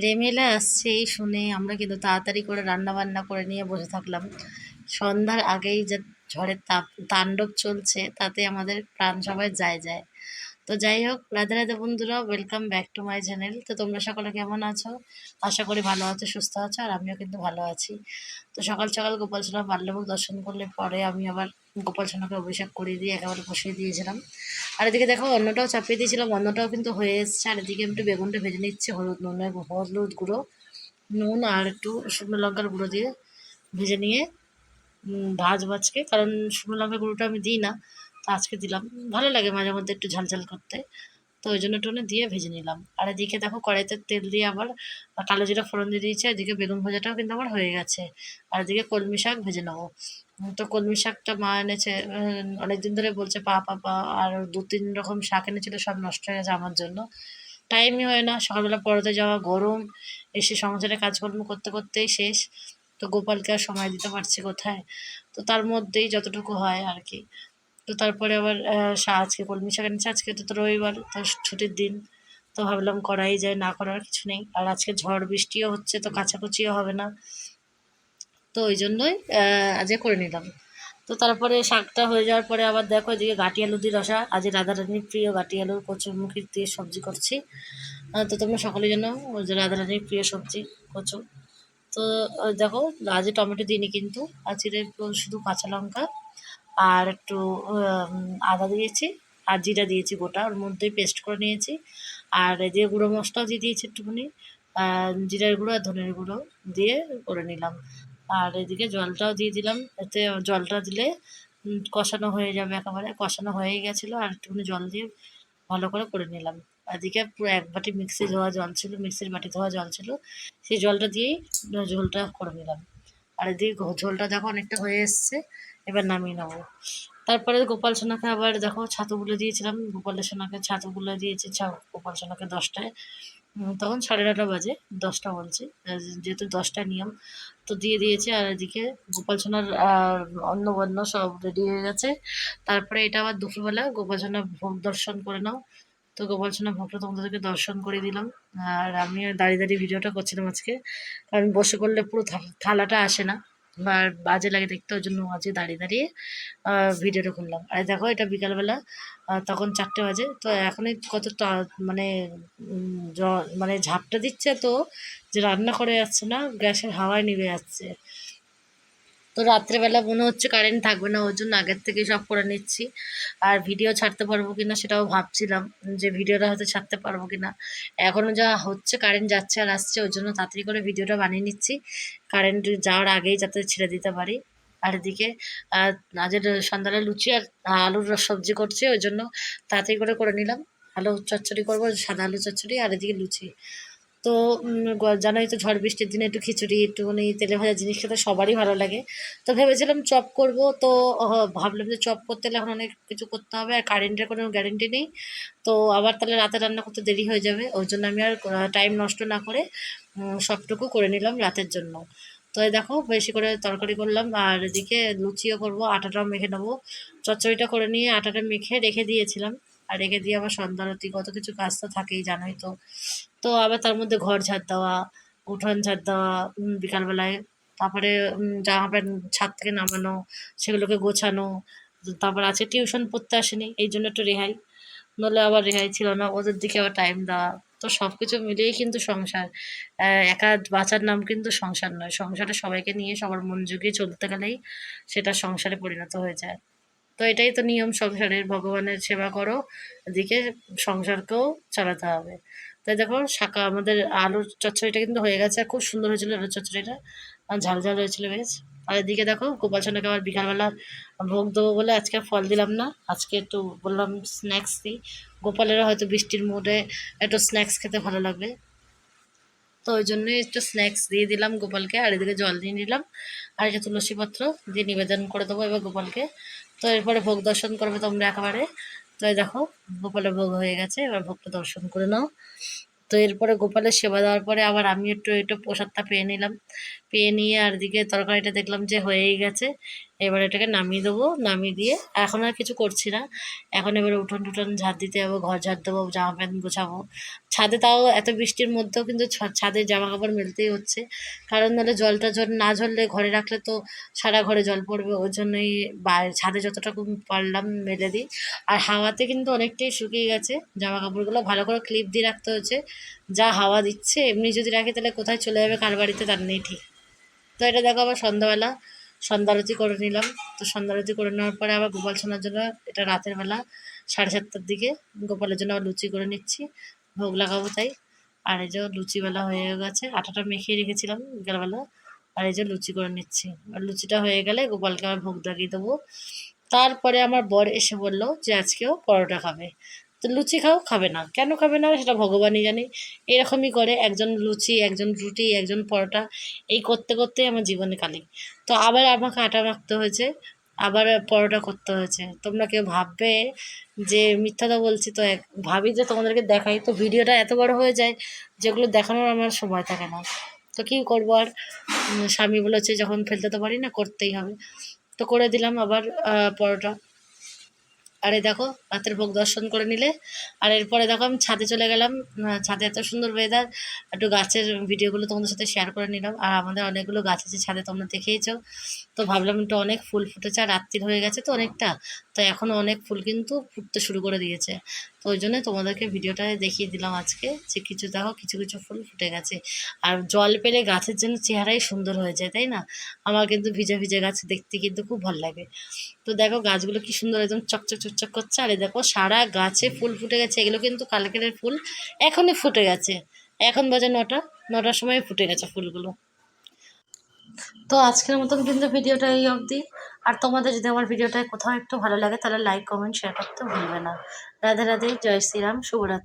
রেমেলা আসছে এই শুনে আমরা কিন্তু তাড়াতাড়ি করে রান্না বান্না করে নিয়ে বসে থাকলাম। সন্ধ্যার আগেই যে ঝড়ের তাপ, তাণ্ডব চলছে, তাতে আমাদের প্রাণ সবাই যায় যায়। তো যাই হোক, রাধে রাধে বন্ধুরা welcome back to my channel তো তোমরা সকলে কেমন আছো? আশা করি ভালো আছো, সুস্থ আছো, আর আমিও কিন্তু ভালো আছি। তো সকাল সকাল গোপাল সোনা বাল্যভোগ দর্শন করলে পরে আমি আবার গোপাল সোনাকে অভিষেক করিয়ে দিয়ে একেবারে বসিয়ে দিয়েছিলাম। আর এদিকে দেখো অন্যটাও চাপিয়ে দিয়েছিলাম অন্যটাও কিন্তু হয়ে এসছে। আর এদিকে একটু বেগুনটা ভেজে নিচ্ছি, হলুদ নুন হলুদ গুঁড়ো, নুন আর একটু শুকনো লঙ্কার গুঁড়ো দিয়ে ভেজে নিয়ে ভাজ ভাজকে কারণ শুকনো লঙ্কার গুঁড়োটা আমি দিই না। আজকে দিলাম। ভালো লাগে মাঝে মধ্যে একটু ঝাল ঝাল করতে। তো ওই জন্য টোনে দিয়ে ভেজে নিলাম। আর এদিকে দেখো কড়াইতে তেল দিয়ে আবার কালো জিরা ফোড়ন দিয়ে দিয়েছি এদিকে বেগুন ভাজাটাও কিন্তু আমার হয়ে গেছে। আর এদিকে কলমি শাক ভেজে নেব। তো কলমি শাকটা মা এনেছে অনেকদিন ধরে বলছে, পা পা পা। আর দু, তিন রকম শাক এনেছিল, সব নষ্ট হয়ে গেছে আমার জন্য। টাইমই হয় না, সকালবেলা পড়াতে যাওয়া গরম, এসে সংসারে কাজকর্ম করতে করতেই শেষ। তো গোপালকে আর সময় দিতে পারছি কোথায়? তো তার মধ্যেই যতটুকু হয় আর কি। তো তারপরে আবার আজকে কলমি শাক এনেছে আজকে তো তো রবিবার, তো ছুটির দিন। তো ভাবলাম করাই যায়, না করার কিছু নেই। আর আজকে ঝড় বৃষ্টিও হচ্ছে, তো কাচাকুচিও হবে না। তো ওই জন্যই আজকে করে নিলাম। তো তারপরে শাকটা হয়ে যাওয়ার পরে আবার দেখো এদিকে গাটি আলু দিয়ে রসা। আজ রাধারানীর প্রিয় গাটি আলুর কচুরমুখী দিয়ে সবজি করছি। তো তোমরা জন্য ওই যে রাধারানীর প্রিয় সবজি, কচু। তো দেখো আজ টমেটো দিইনি কিন্তু আজকে শুধু কাঁচা লঙ্কা আর একটু আদা দিয়েছি, আর জিরা দিয়েছি গোটা, ওর মধ্যে পেস্ট করে নিয়েছি। আর এদিকে গুঁড়ো মশলাও দিয়ে দিয়েছি একটুখানি জিরার গুঁড়ো আর ধনের গুঁড়ো দিয়ে করে নিলাম। আর এদিকে জলটাও দিয়ে দিলাম, এতে জলটা দিলে কষানো হয়ে যাবে একেবারে, কষানো হয়েই গেছিল, আর একটুখানি জল দিয়ে ভালো করে করে নিলাম। এদিকে পুরো এক বাটি মিক্সি ধোয়া জল ছিল, মিক্সির বাটি ধোয়া জল ছিল, সেই জলটা দিয়েই ঝোলটা করে নিলাম। আর এদিকে ঝোলটা দেখো অনেকটা হয়ে এসছে, এবার নামিয়ে নেব। তারপরে গোপাল সোনাকে আবার দেখো ছাতুগুলো দিয়েছিলাম গোপালের সোনাকে ছাতুগুলো দিয়েছি গোপাল সোনাকে দশটায়। তখন সাড়ে নটা বাজে, দশটা বলছি যেহেতু দশটা নিয়ম, তো দিয়ে দিয়েছে, আর এদিকে গোপাল সোনার, আর অন্ন বন্য সব রেডি হয়ে গেছে। তারপরে এটা আবার দুপুরবেলা, গোপাল সোনা ভোগ দর্শন করে নাও। তো গোপাল সোনা ভোগটা তোমাদেরকে দর্শন করে দিলাম। আর আমি দাঁড়িয়ে দাঁড়িয়ে ভিডিওটা করছিলাম আজকে। কারণ বসে করলে পুরো থালাটা আসে না। আর বাজে লাগে দেখতে, ওই জন্য আজকে দাঁড়িয়ে দাঁড়িয়ে ভিডিওটা করলাম। আর দেখো, এটা বিকালবেলা তখন চারটে বাজে। তো এখনই কত মানে মানে ঝাপটা দিচ্ছে তো, যে রান্না করে যাচ্ছে না, গ্যাসের হাওয়ায় নিভে যাচ্ছে। তো রাত্রেবেলা মনে হচ্ছে কারেন্ট থাকবে না, ওর জন্য আগের থেকেই সব করে নিচ্ছি। আর ভিডিও ছাড়তে পারব কিনা সেটাও ভাবছিলাম যে ভিডিওটা হয়তো ছাড়তে পারব কিনা। এখনও যা হচ্ছে কারেন্ট যাচ্ছে আর আসছে ওই জন্য তাড়াতাড়ি করে ভিডিওটা বানিয়ে নিচ্ছি। কারেন্ট যাওয়ার আগেই যাতে ছেড়ে দিতে পারি। আর এদিকে আজের সন্ধ্যাবেলা লুচি আর আলুর সবজি করছি, ওই জন্য তাড়াতাড়ি করে করে নিলাম। আলু চচ্চড়ি করব, সাদা আলু চচ্চড়ি আর এদিকে লুচি। তো জানোই তো ঝড় বৃষ্টির দিনে একটু খিচুড়ি একটুখানি তেলে ভাজা জিনিস খেতে সবারই ভালো লাগে। তো ভেবেছিলাম চপ করব, তো ভাবলাম যে চপ করতে হলে এখন অনেক কিছু করতে হবে আর কারেন্টের কোনো গ্যারেন্টি নেই। তো আবার তাহলে রাতে রান্না করতে দেরি হয়ে যাবে ওই জন্য আমি আর টাইম নষ্ট না করে সবটুকু করে নিলাম রাতের জন্য। তো এই দেখো, বেশি করে তরকারি করলাম আর এদিকে লুচিও করব, আটাটাও মেখে নেব। চচ্চড়িটা করে নিয়ে আটাটা মেখে রেখে দিয়েছিলাম। আর রেখে দিয়ে আবার সন্ধ্যারতি কত কিছু কাজ তো থাকেই, জানোই তো। তো আবার তার মধ্যে ঘর ঝাড় দেওয়া, উঠোন ঝাড় দেওয়া বিকালবেলায়। তারপরে জামা প্যান্ট ছাদ থেকে নামানো, সেগুলোকে গোছানো, তারপর আছে টিউশন পড়তে আসেনি, এই জন্য একটু রেহাই। নলে আবার রেহাই ছিল না, ওদের দিকে আবার টাইম দেওয়া। তো সব কিছু মিলিয়েই কিন্তু সংসার একা বাঁচার নাম কিন্তু সংসার নয়। সংসারে সবাইকে নিয়ে, সবার মন জুগিয়ে চলতে গেলেই সেটা সংসারে পরিণত হয়ে যায়। তো এটাই তো নিয়ম, সংসারের ভগবানের সেবা করো, এদিকে সংসারকেও চালাতে হবে। তাই দেখো শাকা আমাদের আলুর চচ্চড়িটা কিন্তু হয়ে গেছে খুব সুন্দর হয়েছিল আলুর চচ্চড়িটা, আর ঝাল ঝাল হয়েছিল বেশ। আর এদিকে দেখো, গোপাল সোনাকে আবার বিকালবেলা ভোগ দেবো বলে আজকে ফল দিলাম না, আজকে একটু বললাম স্ন্যাক্স দিই। গোপালেরও হয়তো বৃষ্টির মুডে একটু স্ন্যাক্স খেতে ভালো লাগবে। তো ওই জন্যই একটু স্ন্যাক্স দিয়ে দিলাম গোপালকে আর এদিকে জল দিয়ে নিলাম। আর এটা তুলসীপত্র দিয়ে নিবেদন করে দেবো এবার গোপালকে। তো এরপরে ভোগ দর্শন করবে তোমরা একেবারে। তো দেখো, গোপালের ভোগ হয়ে গেছে, এবার ভোগটা দর্শন করে নাও। তো এরপরে গোপালের সেবা দেওয়ার পরে আবার আমি একটু একটু প্রসাদটা পেয়ে নিলাম। পেয়ে নিয়ে আর দিকে তরকারিটা দেখলাম যে হয়েই গেছে। এবার এটাকে নামিয়ে দেবো, নামিয়ে দিয়ে এখন আর কিছু করছি না। এখন এবার উঠোন টুঠোন ঝাড় দিতে যাব ঘর ঝাড় দেবো, জামা প্যান্ট গোছাবো। ছাদে তাও এত বৃষ্টির মধ্যেও কিন্তু ছাদে জামা কাপড় মেলতেই হচ্ছে। কারণ নাহলে জলটা জল না ঝরলে ঘরে রাখলে তো সারা ঘরে জল পড়বে। ওই জন্যই বাইরে ছাদে যতটুকু পারলাম মেলে দিই। আর হাওয়াতে কিন্তু অনেকটাই শুকিয়ে গেছে। জামা কাপড়গুলো ভালো করে ক্লিপ দিয়ে রাখতে হচ্ছে যা হাওয়া দিচ্ছে, এমনি যদি রাখি তাহলে কোথায় চলে যাবে? কার বাড়িতে? তার নেই ঠিক। তো এটা দেখো আবার সন্ধ্যাবেলা। সন্ধ্যারতি করে নিলাম। তো সন্ধ্যারতি করে নেওয়ার পরে আবার গোপাল সোনার জন্য এটা রাতের বেলা, সাড়ে সাতটার দিকে গোপালের জন্য আবার লুচি করে নিচ্ছি। ভোগ লাগাবো তাই। আর এই যে লুচিবেলা হয়ে গেছে, আটাটা মেখিয়ে রেখেছিলাম বিকালবেলা। আর এই যে লুচি করে নিচ্ছি। আর লুচিটা হয়ে গেলে গোপালকে আবার ভোগ লাগিয়ে দেবো। তারপরে আমার বর এসে বলল যে আজকেও পরোটা খাবে। তো লুচি খাও, খাবে না। কেন খাবে না? সেটা ভগবানই জানে। এরকমই করে একজন লুচি, একজন রুটি, একজন পরোটা, এই করতে করতেই আমার জীবনে কালি তো আবার আমাকে আটা মাখতে হয়েছে, আবার পরোটা করতে হয়েছে। তোমরা কেউ ভাববে যে, মিথ্যা তো বলছি তো এক, ভাবি যে তোমাদেরকে দেখাই। তো ভিডিওটা এত বড় হয়ে যায়, যেগুলো দেখানোর আমার সময় থাকে না। তো কী করব আর? স্বামী বলেছে যখন ফেলতে তো পারি না, করতেই হবে। তো করে দিলাম আবার পরোটা। আরে দেখো রাতের ভোগ দর্শন করে নিলে। আর এরপরে দেখো, আমি ছাদে চলে গেলাম। ছাদে এত সুন্দর ওয়েদার একটু গাছের ভিডিওগুলো তোমাদের সাথে শেয়ার করে নিলাম। আর আমাদের অনেকগুলো গাছ আছে ছাদে, তোমরা দেখেইছো। তো ভাবলাম একটু অনেক ফুল ফুটেছে, আর রাত্রির হয়ে গেছে তো অনেকটা। তো এখন অনেক ফুল কিন্তু ফুটতে শুরু করে দিয়েছে। তো ওই জন্য তোমাদেরকে ভিডিওটা দেখিয়ে দিলাম আজকে, যে কিছু দেখো, কিছু কিছু ফুল ফুটে গেছে। আর জল পেলে গাছের জন্য চেহারাই সুন্দর হয়ে যায়, তাই না? আমার কিন্তু ভিজে ভিজে গাছ দেখতে কিন্তু খুব ভালো লাগে। তো দেখো, গাছগুলো কি সুন্দর, একদম চকচক চকচক করছে। আর দেখো, সারা গাছে ফুল ফুটে গেছে। এগুলো কিন্তু কালকেরের ফুল, এখনই ফুটে গেছে। এখন বাজে নটা, নটার সময় ফুটে গেছে ফুলগুলো। তো আজকের মতন কিন্তু ভিডিওটা এই অবধি। আর তোমাদের যদি আমার ভিডিওটা কোথাও একটু ভালো লাগে, তাহলে লাইক কমেন্ট শেয়ার করতে ভুলবে না। রাধে রাধে, জয় শ্রীরাম, শুভরাত্রি।